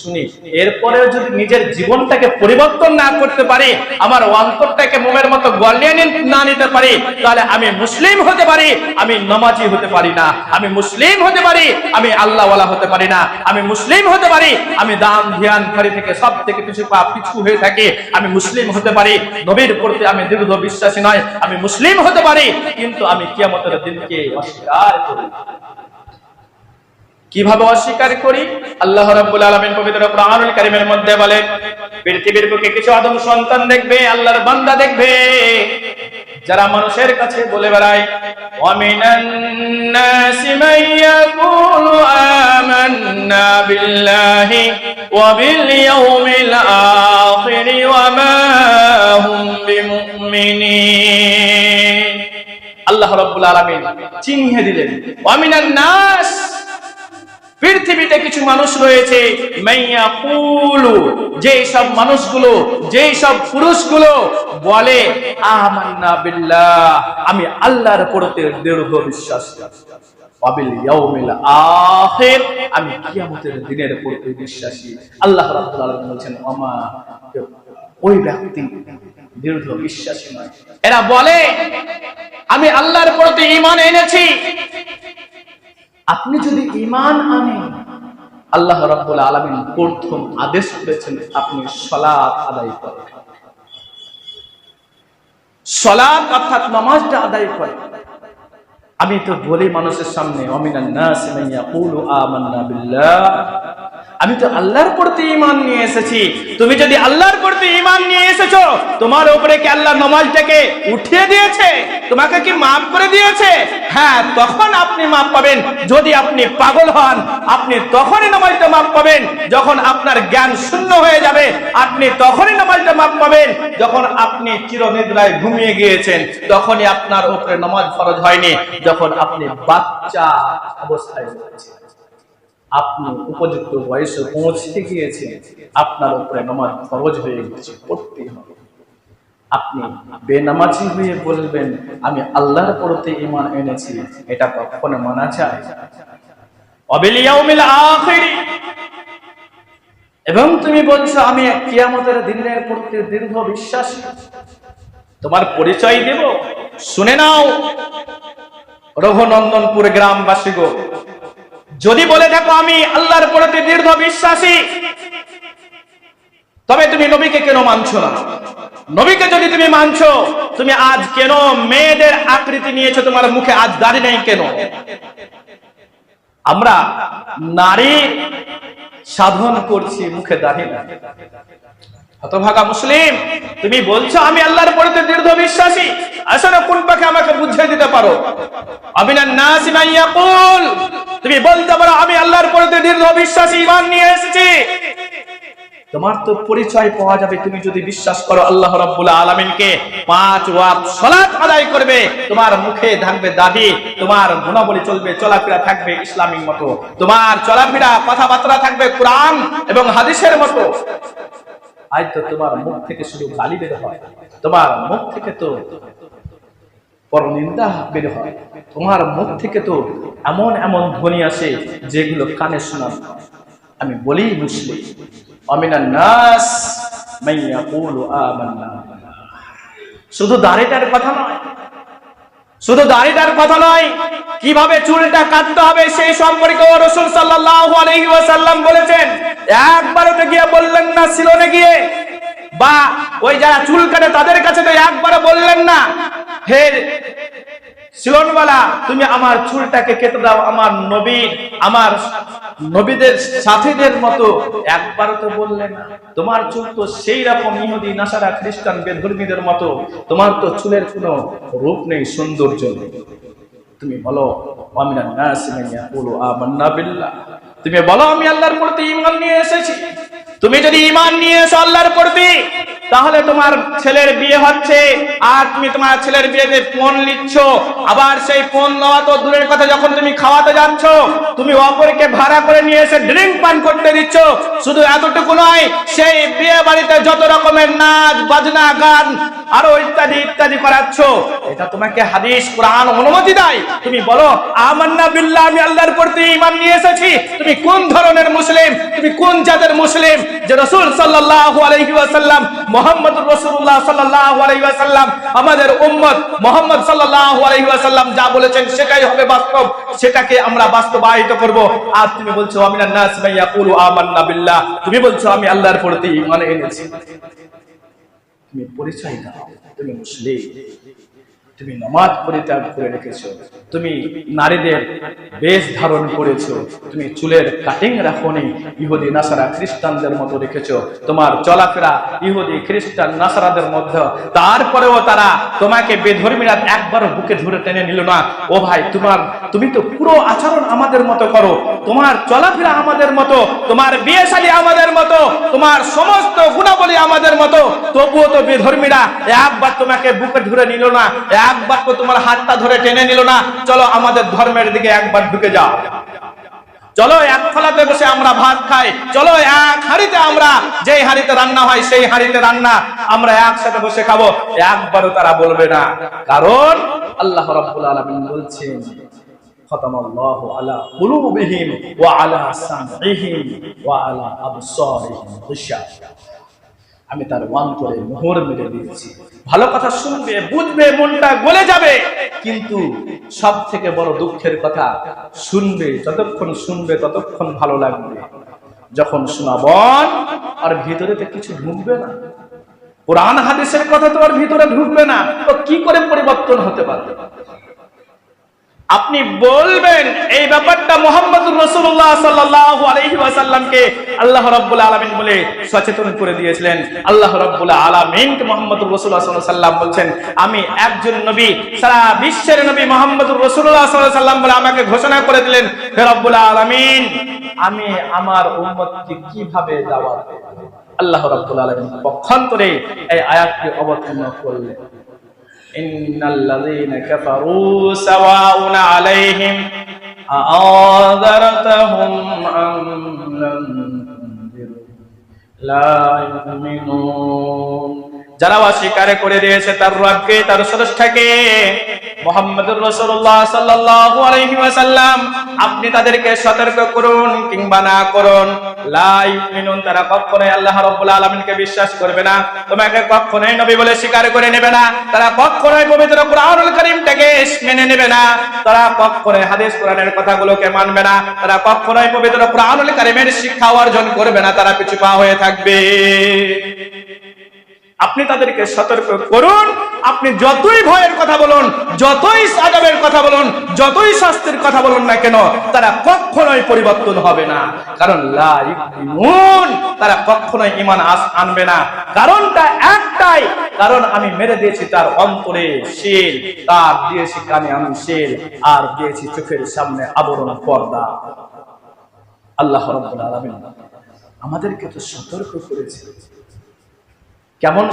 শুনি, এরপরেও যদি নিজের জীবনটাকে পরিবর্তন না করতে পারি, আমার অন্তরটাকে মোমের মতো গলিয়ে না নিতে পারি, তাহলে আমি মুসলিম হতে পারি, আমি নমাজি হতে পারি না, আমি মুসলিম হতে পারি, আমি আল্লাহওয়ালা হতে পারি না, আমি মুসলিম হতে পারি, আমি দান ধ্যান খারি থেকে সব থেকে কিছু পা পিছু হয়ে থাকি, আমি মুসলিম হতে পারি, নবীর প্রতি আমি দৃঢ় বিশ্বাসী নয়, আমি মুসলিম হতে পারি, কিন্তু আমি কিয়ামতের দিনকে অস্বীকার করি। কীভাবে অস্বীকার করি? আল্লাহ রাব্বুল আলামিন পবিত্র কোরআনুল কারীমের মধ্যে বলেন পৃথিবীর বুকে কিছু আদম সন্তান দেখবে, আল্লাহর বান্দা দেখবে। যারা মানুষের কাছে বলে বেড়ায়, ওয়ামিনান নাসি মান ইয়াকুলু আমান্না বিল্লাহি ওয়া বিল ইয়াউমিল আখির ওয়া মা হুম বিমুমিনিন। আল্লাহ রাব্বুল আলামিন চিহ্নে দিলেন, ওয়ামিনান নাস পৃথিবীতে কিছু মানুষ রয়েছে যে সব মানুষগুলো যে সব পুরুষগুলো বলে, আমান্না বিল্লাহ, আমি আল্লাহর প্রতি দৃঢ় বিশ্বাস আমি কিয়ামতের দিনের বিশ্বাসী। আল্লাহ ওই ব্যক্তি দৃঢ় বিশ্বাসী নয়। এরা বলে, আমি আল্লাহর প্রতি ঈমান এনেছি আপনি যদি ইমান আনেন, আল্লাহ রাব্বুল আলামিন প্রথম আদেশ করেছেন আপনি সালাত আদায় করেন। সালাত অর্থাৎ নামাজটা আদায় করেন। আমি তো বলি মানুষের সামনে, অমিনান নাস মান ইয়াকুলু আমান্না বিল্লাহ। আমি তো আল্লাহর প্রতি ইমান নিয়ে এসেছি। তুমি যদি আল্লাহর প্রতি ইমান নিয়ে এসেছ, তোমার উপরে কি আল্লাহ নামাজটাকে উঠিয়ে দিয়েছে? তোমাকে কি মাফ করে দিয়েছে? হ্যাঁ তখন আপনি মাফ পাবেন। যদি আপনি পাগল হন, আপনি তখনই নামাজটা মাফ পাবেন। যখন আপনার জ্ঞান শূন্য হয়ে যাবে, আপনি তখনই নামাজটা মাফ পাবেন। যখন আপনি চিরনিদ্রায় ঘুমিয়ে গিয়েছেন, তখনই আপনার উপরে নামাজ ফরজ হয়নি। যখন আপনি বাচ্চা অবস্থায় রয়েছেন। আপনি উপযুক্ত বয়সে পৌঁছতে গিয়েছে, আপনার উপরে নামাজ ফরজ হয়ে গেছে পড়তেই হবে। আপনি বেনামাজি হয়ে বলবেন, আমি আল্লাহর প্রতি ঈমান এনেছি, এটা কখনো মানা যায়? এবং তুমি বলছো, আমি কিয়ামতের দিনের প্রতি দীর্ঘ বিশ্বাস। তোমার পরিচয় দেব। শুনে নাও। রঘুনন্দনপুর গ্রামবাসী গো যদি বলে থাকো আমি আল্লাহর প্রতি দীর্ঘ বিশ্বাসী, তবে তুমি নবীকে কেন মানছো না? নবীকে যদি তুমি মানছো, তুমি আজ কেন মেয়েদের আকৃতি নিয়েছো? তোমার মুখে আজ দাড়ি নেই কেন? আমরা নারী সাধন করছি, মুখে দাড়ি নেই। হতভাগা মুসলিম, তুমি বলছো আমি আল্লাহর প্রতি দীর্ঘ বিশ্বাসী। আসলে কোন পাখি আমাকে বুঝিয়ে দিতে পারো। আবিনান নাসি ইয়াকুল, তুমি বলতে পারো আমি আল্লাহর প্রতি দীর্ঘ বিশ্বাসী, ঈমান নিয়ে এসেছি। তোমার তো পরিচয় পাওয়া যাবে, তুমি যদি বিশ্বাস করো আল্লাহ রাব্বুল আলামিনকে, পাঁচ ওয়াক্ত সালাত আদায় করবে, তোমার মুখে থাকবে দাড়ি তোমার গুণাবলী চলবে, চলাফেরা থাকবে ইসলামিক মতো। তোমার চলাফেরা, কথাবার্তা থাকবে কোরআন এবং হাদিসের মতো। আজ তো তোমার মুখ থেকে শুধু গালি বের হয়, তোমার মুখ থেকে তো পরনিন্দা বের হয়, তোমার মুখ থেকে তো এমন এমন ধ্বনি আসে যেগুলো কানে শোনা আমি বলি মুসলিম, অমিনান নাস মাইয়া শুধু দাড়িটার কথা নয়, শুধু দাড়িটার কথা নয়, কীভাবে চুলটা কাটতে হবে সেই সম্পর্কে রসুল সাল্লাল্লাহু আলাইহি ওয়াসাল্লাম বলেছেন। একবারও গিয়ে বললেন না সিলনে গিয়ে। বা ওই যারা চুল কাটে তাদের কাছে তো একবারও বললেন না। হে সিলনওয়ালা তুমি আমার চুলটাকে কেটে দাও, আমার নবী, আমার নবীদের সাথীদের মতো। একবারও তো বললে না। তোমার চুল তো সেই রকম ইহুদি, নাসারা, খ্রিস্টান বেধর্মীদের মতো। তোমার তো চুলের কোনো রূপ নেই, সৌন্দর্য নেই। তুমি বলো নাসি মান ইয়াকুলু আমান্না বিল্লাহ। তুমি বলো, আমি আল্লাহর প্রতি ইমান নিয়ে এসেছি। তুমি যদি ইমান নিয়ে এসো আল্লাহর প্রতি, তাহলে তোমার ছেলের বিয়ে হচ্ছে, আর তুমি তোমার ছেলের বিয়েতে ফোন নিচ্ছ। আবার সেই ফোন নেওয়া তো দূরের কথা, যখন তুমি খাওয়াতে যাচ্ছ, তুমি অপরকে ভাড়া করে নিয়ে এসে ড্রিঙ্ক পান করতে দিচ্ছ। শুধু এতটুকু নয়, সেই বিয়ে বাড়িতে যত রকমের নাচ, বাজনা, গান আরও ইত্যাদি ইত্যাদি করাচ্ছ। এটা তোমাকে হাদিস, কোরআন অনুমতি দেয়। তুমি বলো, আমান্না বিল্লাহ, আমি আল্লাহর প্রতি ঈমান নিয়ে এসেছি। তুমি কোন ধরনের মুসলিম? তুমি কোন জাতের মুসলিম? যে রাসূল সাল্লাল্লাহু আলাইহি ওয়াসাল্লাম, মুহাম্মদুর রাসূলুল্লাহ সাল্লাল্লাহু আলাইহি ওয়াসাল্লাম, আমাদের উম্মত মুহাম্মদ সাল্লাল্লাহু আলাইহি ওয়াসাল্লাম যা বলেছেন সেটাই হবে বাস্তব। সেটাকে আমরা বাস্তবায়িত করব। আর তুমি বলছো আমিনান নাস মাই ইয়াকুলু আমান্না বিল্লাহ। তুমি বলছো, আমি আল্লাহর প্রতি ঈমান এনেছি। তুমি পরিচয় দাও তুমি মুসলিম তুমি নামাজ পরিত্যাগ করে রেখেছো, তুমি নারীদের বেশ ধারণ করেছ, তুমি চুলের কাটিং রাখোনি, ইহুদি, নাসারা, খ্রিস্টানদের মতো রেখেছো, তোমার চলাফেরা ইহুদি, খ্রিস্টান, নাসারাদের মধ্যে। তারপরেও তারা তোমাকে বেধর্মীরা একবার বুকে ধরে টেনে নিল না। ও ভাই, তোমার, তুমি তো পুরো আচরণ আমাদের মতো করো, তোমার চলাফেরা আমাদের মতো, তোমার বিয়ে শাদী আমাদের মতো, তোমার সমস্ত গুণাবলী আমাদের মতো। তবুও তো বেধর্মীরা একবার তোমাকে বুকে ধরে নিল না একবার তো তোমার হাতটা ধরে টেনে নিল না চলো আমাদের ধর্মের দিকে একবার ঢুকে যাও চলো এক থালাতে বসে আমরা ভাত খাই চলো এক হাঁড়িতে আমরা যেই হাঁড়িতে রান্না হয় সেই হাঁড়িতে রান্না আমরা একসাথে বসে খাবো একবারও তারা বলবে না কারণ আল্লাহ রাব্বুল আলামিন বলছেন ختم الله على قلوبهم وعلى سمعهم وعلى أبصارهم غشاوة আমি তার অন্তরে মোহর মেরে দিয়েছি। ভালো কথা শুনবে, বুঝবে, মনটা গলে যাবে। কিন্তু সব থেকে বড় দুঃখের কথা, শুনবে, যতক্ষণ শুনবে, ততক্ষণ ভালো লাগবে। যখন শোনাবন আর ভিতরে তো কিছু ঢুকবে না। কোরআন হাদিসের কথা তো আর ভিতরে ঢুকবে না। তো কি করে পরিবর্তন হতে পারবে আপনি বলবেন, এই ব্যাপারটা মোহাম্মদুর রসুল্লাহ সাল্লাহ আলহি ওয়াসাল্লামকে আল্লাহ রব্বুল আলমিন বলে সচেতন করে দিয়েছিলেন। আল্লাহ রব্বুল আলমিনকে মোহাম্মদুর রসুল্লাহ বলছেন, আমি একজন নবী, সারা বিশ্বের নবী মোহাম্মদুর রসুল্লাহ সাল্লাম বলে আমাকে ঘোষণা করে দিলেন, হে রব্বুল আলমিন, আমি আমার উম্মতকে কীভাবে দাওয়াত আল্লাহ রব্বুল আলমিন পক্ষান্তরে এই আয়াতটি অবতীর্ণ করলেন। إن الذين كفروا سواء عليهم أأنذرتهم أم لم لا يؤمنون. যারা অস্বীকার করে দিয়েছে তার রবকে, তার স্রষ্টাকে, মোহাম্মদুর রাসূলুল্লাহ সাল্লাল্লাহু আলাইহি ওয়াসাল্লাম, আপনি তাদেরকে সতর্ক করুন কিংবা না করুন। লা ইউমিনুন, তারা কখনোই আল্লাহ রাব্বুল আলামিনকে বিশ্বাস করবে না। তোমাকে কখনোই নবী বলে স্বীকার করে নেবে না। তারা কখনোই পবিত্র কুরআনুল কারীমটাকে মেনে নেবে না। তারা কখনোই হাদিস কোরআনের কথাগুলোকে মানবে না। তারা কখনোই পবিত্র কুরআনুল কারীমের শিক্ষা অর্জন করবে না। তারা পিছু পা হয়ে থাকবে। আপনি তাদেরকে সতর্ক করুন। আপনি যতই ভয়ের কথা বলুন, যতই আজাবের কথা বলুন, যতই শাস্তির কথা বলুন না কেন, তারা কখনোই পরিবর্তন হবে না। কারণ তারা কখনোই ইমান আস- আনবে না। কারণটা একটাই, কারণ আমি মেরে দিয়েছি তার অন্তরে শিল তার দিয়েছি কানে আমি শিল আর দিয়েছি চোখের সামনে আবরণ পর্দা। আল্লাহ আমাদেরকে তো সতর্ক করেছে। কেমন